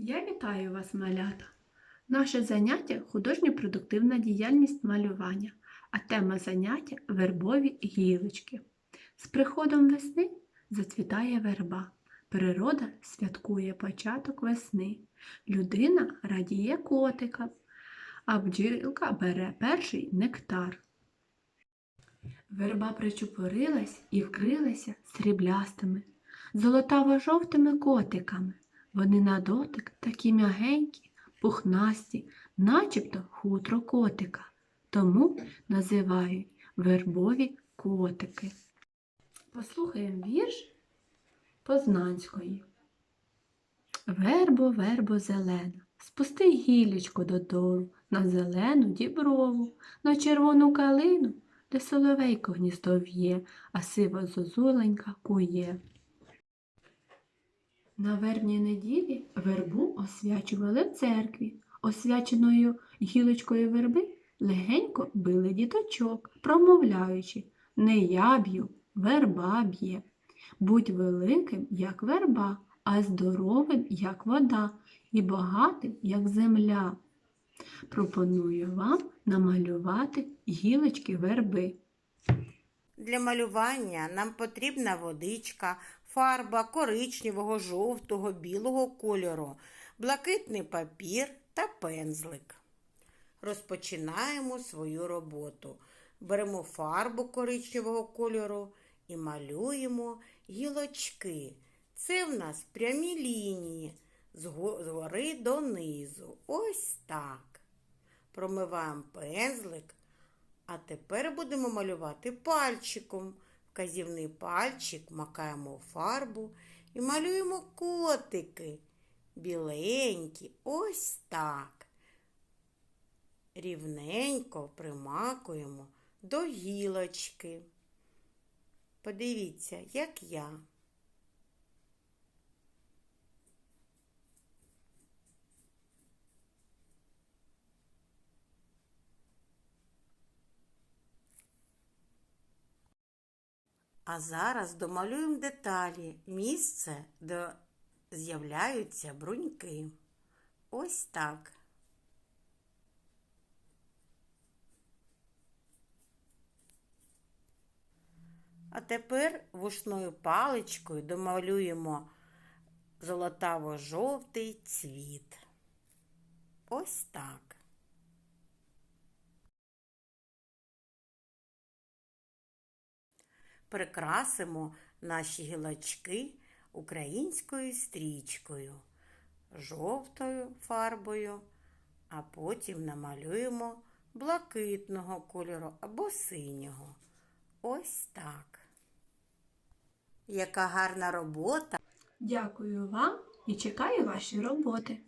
Я вітаю вас, малята! Наше заняття художньо-продуктивна діяльність малювання, а тема заняття вербові гілочки. З приходом весни зацвітає верба. Природа святкує початок весни. Людина радіє котикам, а бджілка бере перший нектар. Верба причепурилась і вкрилася сріблястими, золотаво-жовтими котиками. Вони на дотик такі м'ягенькі, пухнасті, начебто хутро котика, тому називають вербові котики. Послухаємо вірш Познанської. Вербо, вербо зелена, спусти гілечко додолу, на зелену діброву, на червону калину, де соловейко гніздо в'є, а сива зозуленька кує. На вербній неділі вербу освячували в церкві. Освяченою гілочкою верби легенько били діточок, промовляючи Не я б'ю, верба б'є. Будь великим, як верба, а здоровим, як вода, і багатим, як земля. Пропоную вам намалювати гілочки верби. Для малювання нам потрібна водичка, фарба коричневого, жовтого, білого кольору, блакитний папір та пензлик. Розпочинаємо свою роботу. Беремо фарбу коричневого кольору і малюємо гілочки. Це в нас прямі лінії зго- згори донизу. Ось так. Промиваємо пензлик. А тепер будемо малювати пальчиком. Вказівний пальчик макаємо фарбу і малюємо котики. Біленькі, ось так. Рівненько примакуємо до гілочки. Подивіться, як я. А зараз домалюємо деталі, місце, де з'являються бруньки. Ось так. А тепер вушною паличкою домалюємо золотаво-жовтий цвіт. Ось так. Прикрасимо наші гілочки українською стрічкою, жовтою фарбою, а потім намалюємо блакитного кольору або синього. Ось так. Яка гарна робота! Дякую вам і чекаю ваші роботи.